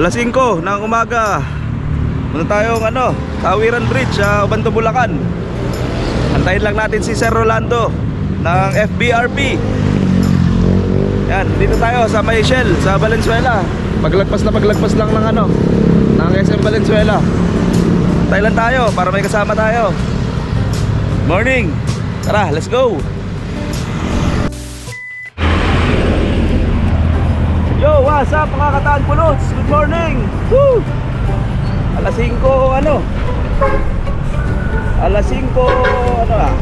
Alas 5 ng umaga. Muna tayong ano, Tawiran Bridge sa Ubanto, Bulacan. Antayin lang natin si Sir Rolando ng FBRP. Yan, dito tayo sa May Shell, sa Valenzuela. Paglagpas na paglagpas lang ng ano, ng SM Valenzuela. Antayin lang tayo para may kasama tayo. Morning. Tara, let's go. Yo, what's up mga kataan pulots? Good morning! Woo! Alas 5, ano? Alas 5, ano ah?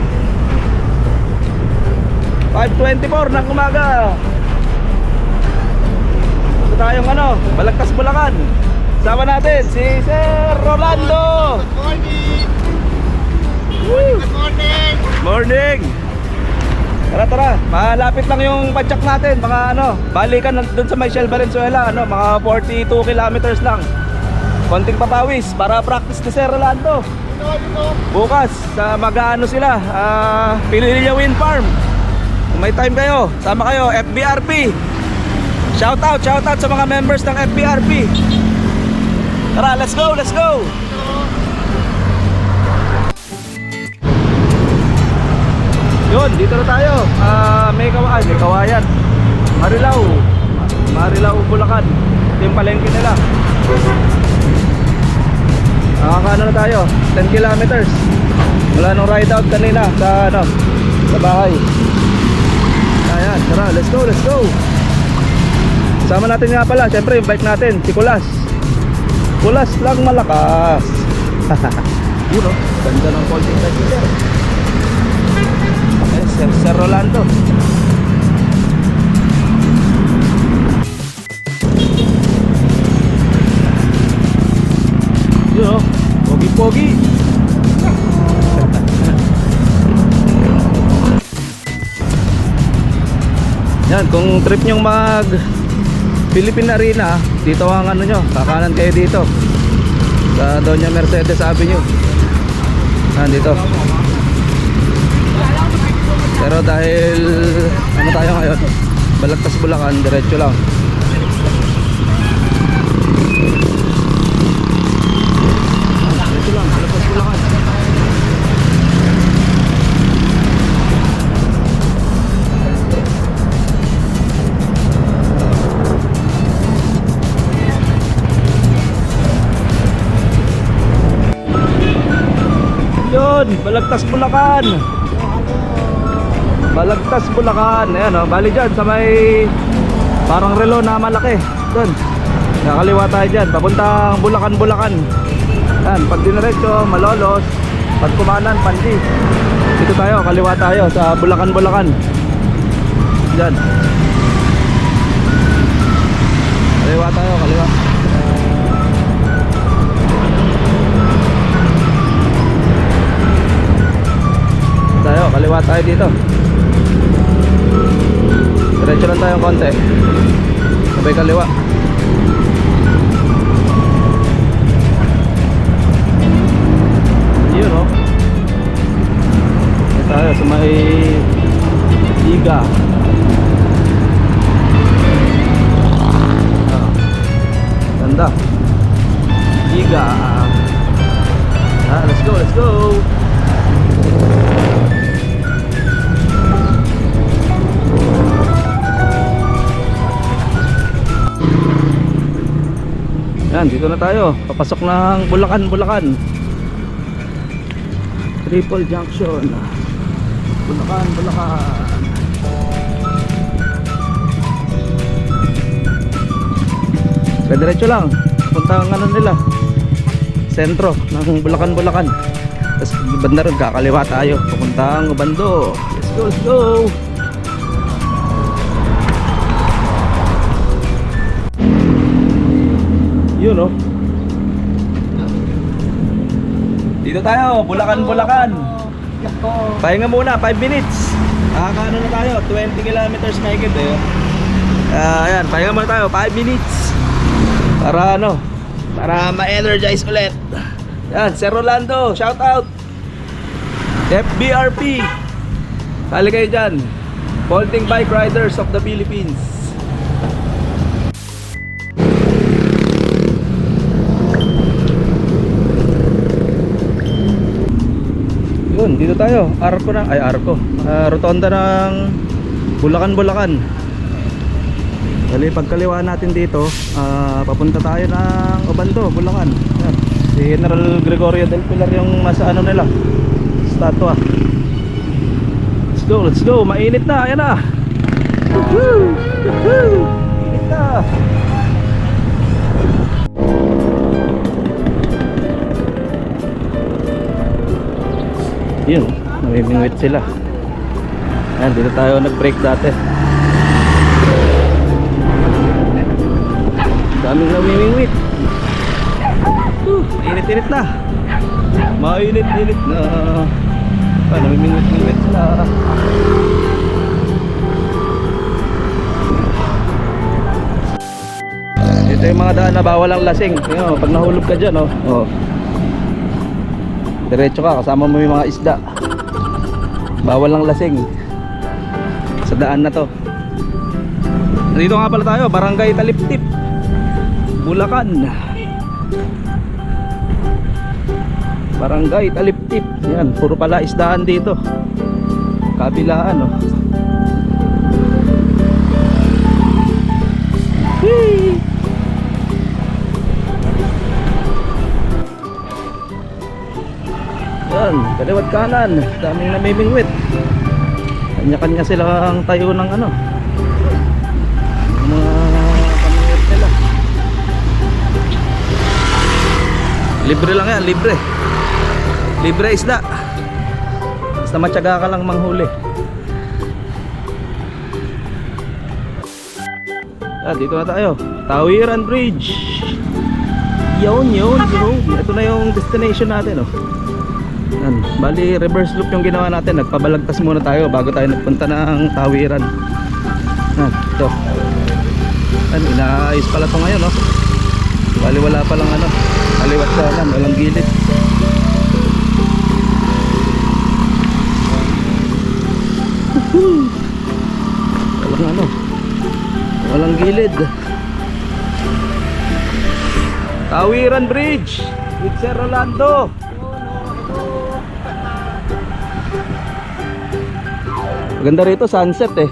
5.24 ng umaga Ito tayong ano, Balagtas Bulacan Sama natin si Sir Rolando Good morning! Woo! Good morning! Morning! Tara tara, malapit lang yung padyak natin. Mga ano, balikan doon sa Michelle Valenzuela ano, Mga 42 kilometers lang. Konting papawis para practice ni Sir Rolando. Bukas, sa mag-ano sila ah, Pililya Wind Farm. Kung may time kayo, sama kayo FBRP Shout out, shout out sa mga members ng FBRP Tara, let's go, let's go Yun, dito na tayo. Ah, may kawayan, may kawayan. Marilao. Marilao, Bulacan. Ito yung palengke nila. Nakakaano na tayo? 10 kilometers. Mula nung ride out kanina sa ano, sa bahay. Ayan, tara, let's go, let's go. Sama natin nga pala, syempre yung bike natin, si Kulas. Kulas lang malakas. Yun oh, ganda ng folding bike Sir, Sir Rolando. Yun oh, pogi-pogi. Yan, kung trip nyong mag Philippine Arena, dito ang ano nyo, kakanan kayo dito. Sa Doña Mercedes Avenue. Yan, dito. Pero dahil ano tayo ngayon? Balagtas Bulacan, diretso lang. Diretso lang, Balagtas Bulacan. Yun, Balagtas Bulacan. Balagtas Bulacan. Ayan o, bali dyan sa may parang relo na malaki. Doon. Nakaliwa tayo dyan. Papuntang Bulacan, Bulacan. Ayan, pag diniretso, Malolos. Pag kumanan, Pandi. Dito tayo, kaliwa tayo sa Bulacan, Bulacan. Dyan. Kaliwa tayo, kaliwa. Tayo, kaliwa tayo dito. Tayo konti. Sabay kaliwa. Yun oh. Dito tayo sa may Iga. Yan, dito na tayo. Papasok ng Bulacan, Bulacan. Triple Junction. Bulacan, Bulacan. Diretso lang. Punta ang ano nila. Sentro ng Bulacan, Bulacan. Tapos banda ron, kakaliwa tayo. Papuntang Ubando. Let's go, let's go. Oh. Dito tayo, Bulacan, Bulacan. Pahinga muna, 5 minutes. Nakakaano na tayo, 20 kilometers mahigit eh. Ah, ayan, pahinga muna tayo, 5 minutes. Para ano, para ma-energize ulit. Yan, Sir Rolando, shout out. FBRP. Sali kayo dyan. Folding Bike Riders of the Philippines. Yun, dito tayo. Arco na, ay Arco. Ah, rotonda ng Bulacan, Bulacan. Dali, pagkaliwaan natin dito, ah, papunta tayo ng Obando, Bulacan. Yan. Si General Gregorio del Pilar yung masa ano nila, statwa. Let's go, let's go. Mainit na, ayan na. Woohoo! Woohoo! Mainit na. Yun, namimingwit sila. Ayan, dito tayo nag-break dati. Daming namimingwit. Uh, init-init na. Mainit-init na. Ah, namimingwit-mingwit sila. Ito yung mga daan na bawal ang lasing. Yun, pag nahulog ka dyan, oh. oh. Diretso ka, kasama mo yung mga isda. Bawal ang lasing. Sa daan na to. Dito nga pala tayo, Barangay Taliptip. Bulacan. Barangay Taliptip. Yan, puro pala isdaan dito. Kabilaan, oh. Yan, kaliwat kanan. Daming namimingwit. Kanya-kanya silang tayo ng ano. Mga pamingwit nila. Libre lang yan, libre. Libre isda. Basta matyaga ka lang manghuli. Ah, dito na tayo. Tawiran Bridge. Yun, yun, yun. Ito na yung destination natin, oh. Yan. Bali, reverse loop yung ginawa natin. Nagpabalagtas muna tayo bago tayo nagpunta ng tawiran. Yan, ito. Yan, inaayos pala to ngayon, no? Bali, wala palang ano. Kaliwat kanan, walang gilid. Walang ano. Walang gilid. Tawiran Bridge with Sir Rolando. Maganda rito sunset eh.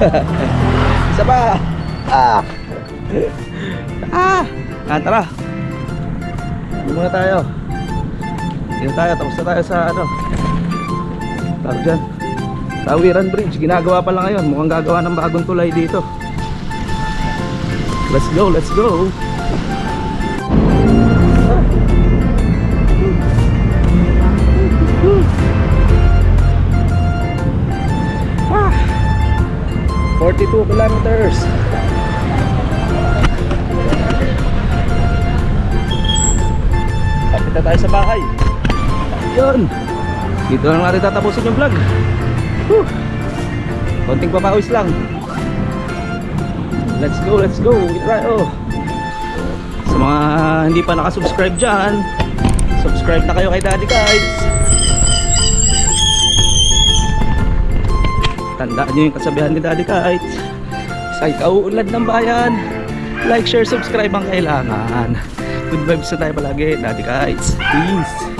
Isa pa. Ah. Ah. Ah, tara. Dito muna tayo. Dito tayo, tapos na tayo sa ano. Tawag dyan. Tawiran Bridge, ginagawa pa lang ngayon. Mukhang gagawa ng bagong tulay dito. Let's go, let's go. 42 kilometers. Kapit na tayo sa bahay. Yun. Dito lang natin tatapusin yung vlog. Whew. Konting papawis lang. Let's go, let's go. Try oh. Sa mga hindi pa nakasubscribe dyan, subscribe na kayo kay Daddy Kites. Tandaan nyo yung kasabihan ni Daddy Kites. Sa ikauunlad ng bayan, like, share, subscribe ang kailangan. Good vibes na tayo palagi, Daddy Kites. Peace.